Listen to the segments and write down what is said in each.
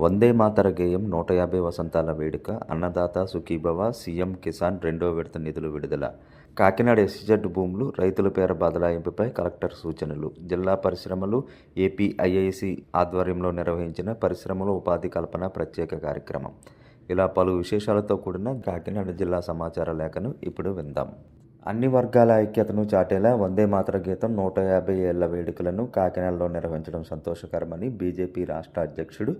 వందే మాతర గేయం నూట యాభై వసంతాల వేడుక అన్నదాత సుఖీభవ సీఎం కిసాన్ రెండో విడత నిధులు విడుదల. కాకినాడ ఎస్జెడ్ భూములు రైతుల పేర బదలాయింపుపై కలెక్టర్ సూచనలు. జిల్లా పరిశ్రమలు ఏపీ ఐఐసి ఆధ్వర్యంలో నిర్వహించిన పరిశ్రమల ఉపాధి కల్పన ప్రత్యేక కార్యక్రమం. ఇలా పలు విశేషాలతో కూడిన కాకినాడ జిల్లా సమాచార లేఖను ఇప్పుడు విందాం. అన్ని వర్గాల ఐక్యతను చాటేలా వందే మాతర గీతం నూట యాభై ఏళ్ళ వేడుకలను కాకినాడలో నిర్వహించడం సంతోషకరమని బీజేపీ రాష్ట్ర అధ్యక్షుడు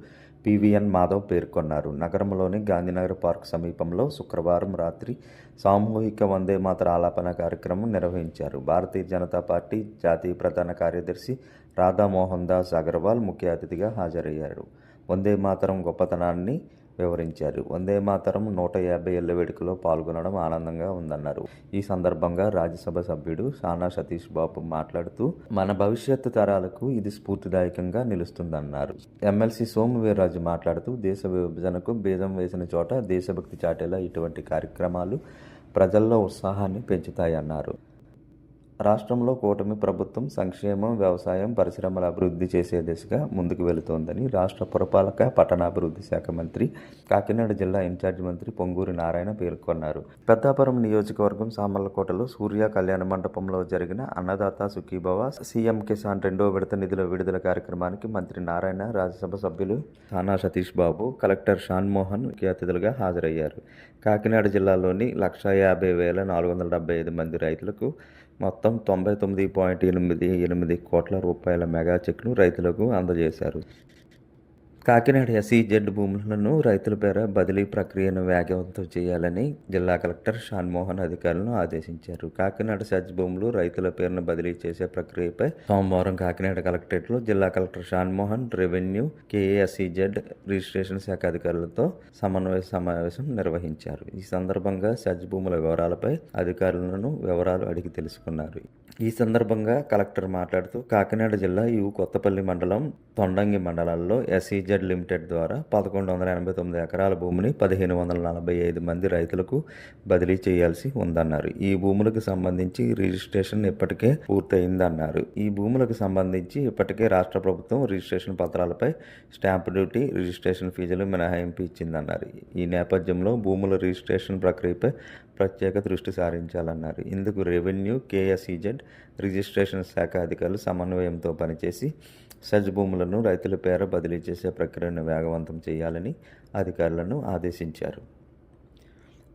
పివిఎన్ మాధవ్ పేర్కొన్నారు. నగరంలోని గాంధీనగర్ పార్క్ సమీపంలో శుక్రవారం రాత్రి సామూహిక వందే మాతర ఆలాపన కార్యక్రమం నిర్వహించారు. భారతీయ జనతా పార్టీ జాతీయ ప్రధాన కార్యదర్శి రాధామోహన్ దాస్ అగర్వాల్ ముఖ్య అతిథిగా హాజరయ్యారు. వందే మాతరం గొప్పతనాన్ని వివరించారు. వందే మాతరం నూట యాభై ఏళ్ళ వేడుకలో పాల్గొనడం ఆనందంగా ఉందన్నారు. ఈ సందర్భంగా రాజ్యసభ సభ్యుడు సానా సతీష్ బాబు మాట్లాడుతూ మన భవిష్యత్తు తరాలకు ఇది స్ఫూర్తిదాయకంగా నిలుస్తుందన్నారు. ఎమ్మెల్సీ సోము వీర్రాజు మాట్లాడుతూ దేశ విభజనకు బీజం వేసిన చోట దేశభక్తి చాటేలా ఇటువంటి కార్యక్రమాలు ప్రజల్లో ఉత్సాహాన్ని పెంచుతాయన్నారు. రాష్ట్రంలో కూటమి ప్రభుత్వం సంక్షేమం వ్యవసాయం పరిశ్రమల అభివృద్ధి చేసే దిశగా ముందుకు వెళుతోందని రాష్ట్ర పురపాలక పట్టణాభివృద్ధి శాఖ మంత్రి కాకినాడ జిల్లా ఇన్ఛార్జ్ మంత్రి పొంగూరు నారాయణ పేర్కొన్నారు. పెద్దాపురం నియోజకవర్గం సామర్లకోటలో సూర్య కళ్యాణ మండపంలో జరిగిన అన్నదాత సుఖీభవ సీఎం కిసాన్ రెండో విడత నిధుల విడుదల కార్యక్రమానికి మంత్రి నారాయణ రాజ్యసభ సభ్యులు సానా సతీష్ బాబు కలెక్టర్ షాన్ మోహన్ ముఖ్య అతిథులుగా హాజరయ్యారు. కాకినాడ జిల్లాలోని లక్ష యాభై వేల నాలుగు వందల డెబ్బై ఐదు మంది రైతులకు మొత్తం తొంభై తొమ్మిది పాయింట్ ఎనిమిది ఎనిమిది కోట్ల రూపాయల మెగా చెక్ను రైతులకు అందజేశారు. కాకినాడ ఎస్ఈజెడ్ భూములను రైతుల పేర బదిలీ ప్రక్రియను వేగవంతం చేయాలని జిల్లా కలెక్టర్ షాన్మోహన్ అధికారులను ఆదేశించారు. కాకినాడ సెజ్ భూములు రైతుల పేరును బదిలీ చేసే ప్రక్రియపై సోమవారం కాకినాడ కలెక్టరేట్లో జిల్లా collector Shanmohan revenue KASEZ registration శాఖ అధికారులతో సమన్వయ సమావేశం నిర్వహించారు. ఈ సందర్భంగా సెజ్ భూముల వివరాలపై అధికారులను వివరాలు అడిగి తెలుసుకున్నారు. ఈ సందర్భంగా కలెక్టర్ మాట్లాడుతూ కాకినాడ జిల్లా యు కొత్తపల్లి మండలం తొండంగి మండలాల్లో ఎస్ఈజెడ్ లిమిటెడ్ ద్వారా పదకొండు వందల ఎనభై తొమ్మిది ఎకరాల భూమిని పదిహేను వందల నలభై ఐదు మంది రైతులకు బదిలీ చేయాల్సి ఉందన్నారు. ఈ భూములకు సంబంధించి రిజిస్ట్రేషన్ ఇప్పటికే పూర్తయిందన్నారు. ఈ భూములకు సంబంధించి ఇప్పటికే రాష్ట్ర ప్రభుత్వం రిజిస్ట్రేషన్ పత్రాలపై స్టాంప్ డ్యూటీ రిజిస్ట్రేషన్ ఫీజులు మినహాయింపు ఇచ్చిందన్నారు. ఈ నేపథ్యంలో భూముల రిజిస్ట్రేషన్ ప్రక్రియపై ప్రత్యేక దృష్టి సారించాలన్నారు. ఇందుకు రెవెన్యూ కేఎస్ఈజెడ్ రిజిస్ట్రేషన్ శాఖ అధికారులు సమన్వయంతో పనిచేసి సజ్జ భూములను రైతుల పేర బదిలీ చేసే ప్రక్రియను వేగవంతం చేయాలని అధికారులను ఆదేశించారు.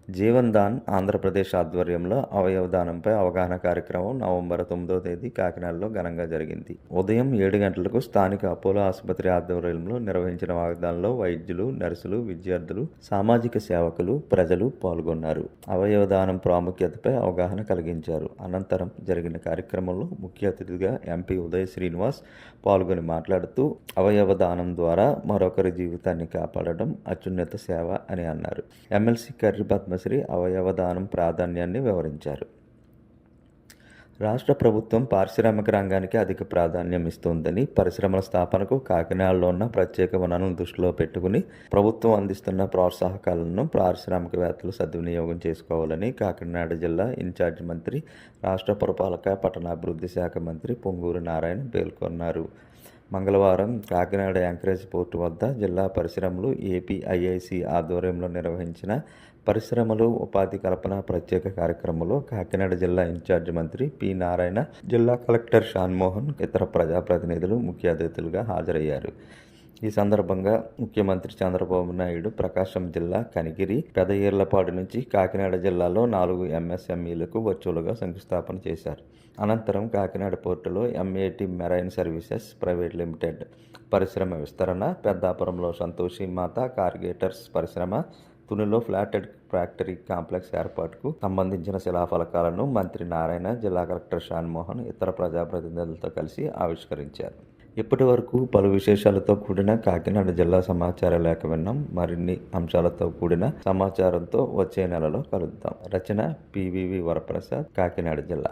జీవన్ దాన్ ఆంధ్రప్రదేశ్ ఆధ్వర్యంలో అవయవదానంపై అవగాహన కార్యక్రమం నవంబర్ తొమ్మిదో తేదీ కాకినాడలో ఘనంగా జరిగింది. ఉదయం ఏడు గంటలకు స్థానిక అపోలో ఆసుపత్రి ఆధ్వర్యంలో నిర్వహించిన వాగ్దానంలో వైద్యులు నర్సులు విద్యార్థులు సామాజిక సేవకులు ప్రజలు పాల్గొన్నారు. అవయవదానం ప్రాముఖ్యతపై అవగాహన కలిగించారు. అనంతరం జరిగిన కార్యక్రమంలో ముఖ్య అతిథిగా ఎంపీ ఉదయ్ శ్రీనివాస్ పాల్గొని మాట్లాడుతూ అవయవదానం ద్వారా మరొకరి జీవితాన్ని కాపాడడం అత్యున్నత సేవ అని అన్నారు. ఎమ్మెల్సీ కర్రి పద్మశ్రీ అవయవదానం ప్రాధాన్యాన్ని వివరించారు. రాష్ట్ర ప్రభుత్వం పారిశ్రామిక రంగానికి అధిక ప్రాధాన్యం ఇస్తోందని పరిశ్రమల స్థాపనకు కాకినాడలో ఉన్న ప్రత్యేక వనరులను దృష్టిలో పెట్టుకుని ప్రభుత్వం అందిస్తున్న ప్రోత్సాహకాలను పారిశ్రామికవేత్తలు సద్వినియోగం చేసుకోవాలని కాకినాడ జిల్లా ఇన్ఛార్జి మంత్రి రాష్ట్ర పురపాలక పట్టణాభివృద్ధి శాఖ మంత్రి పొంగూరు నారాయణ పేర్కొన్నారు. మంగళవారం కాకినాడ యాంకరేజ్ పోర్టు వద్ద జిల్లా పరిశ్రమలు ఏపీఐఐసి ఆధ్వర్యంలో నిర్వహించిన పరిశ్రమలు ఉపాధి కల్పన ప్రత్యేక కార్యక్రమంలో కాకినాడ జిల్లా ఇన్ఛార్జి మంత్రి పి నారాయణ జిల్లా కలెక్టర్ షాన్మోహన్ ఇతర ప్రజాప్రతినిధులు ముఖ్య అతిథులుగా హాజరయ్యారు. ఈ సందర్భంగా ముఖ్యమంత్రి చంద్రబాబు నాయుడు ప్రకాశం జిల్లా కనిగిరి పెదయేర్లపాడు నుంచి కాకినాడ జిల్లాలో నాలుగు ఎంఎస్ఎంఈలకు వర్చువల్గా శంకుస్థాపన చేశారు. అనంతరం కాకినాడ పోర్టులో MAT marine services private limited పరిశ్రమ విస్తరణ పెద్దాపురంలో సంతోషి మాత కార్గేటర్స్ పరిశ్రమ తునిలో ఫ్లాటెడ్ ఫ్యాక్టరీ కాంప్లెక్స్ ఏర్పాటుకు సంబంధించిన శిలాఫలకాలను మంత్రి నారాయణ జిల్లా కలెక్టర్ షాన్మోహన్ ఇతర ప్రజాప్రతినిధులతో కలిసి ఆవిష్కరించారు. ఇప్పటి వరకు పలు విశేషాలతో కూడిన కాకినాడ జిల్లా సమాచార లేఖ విన్నాం. మరిన్ని అంశాలతో కూడిన సమాచారంతో వచ్చే నెలలో కలుద్దాం. రచన పివివి వరప్రసాద్ కాకినాడ జిల్లా.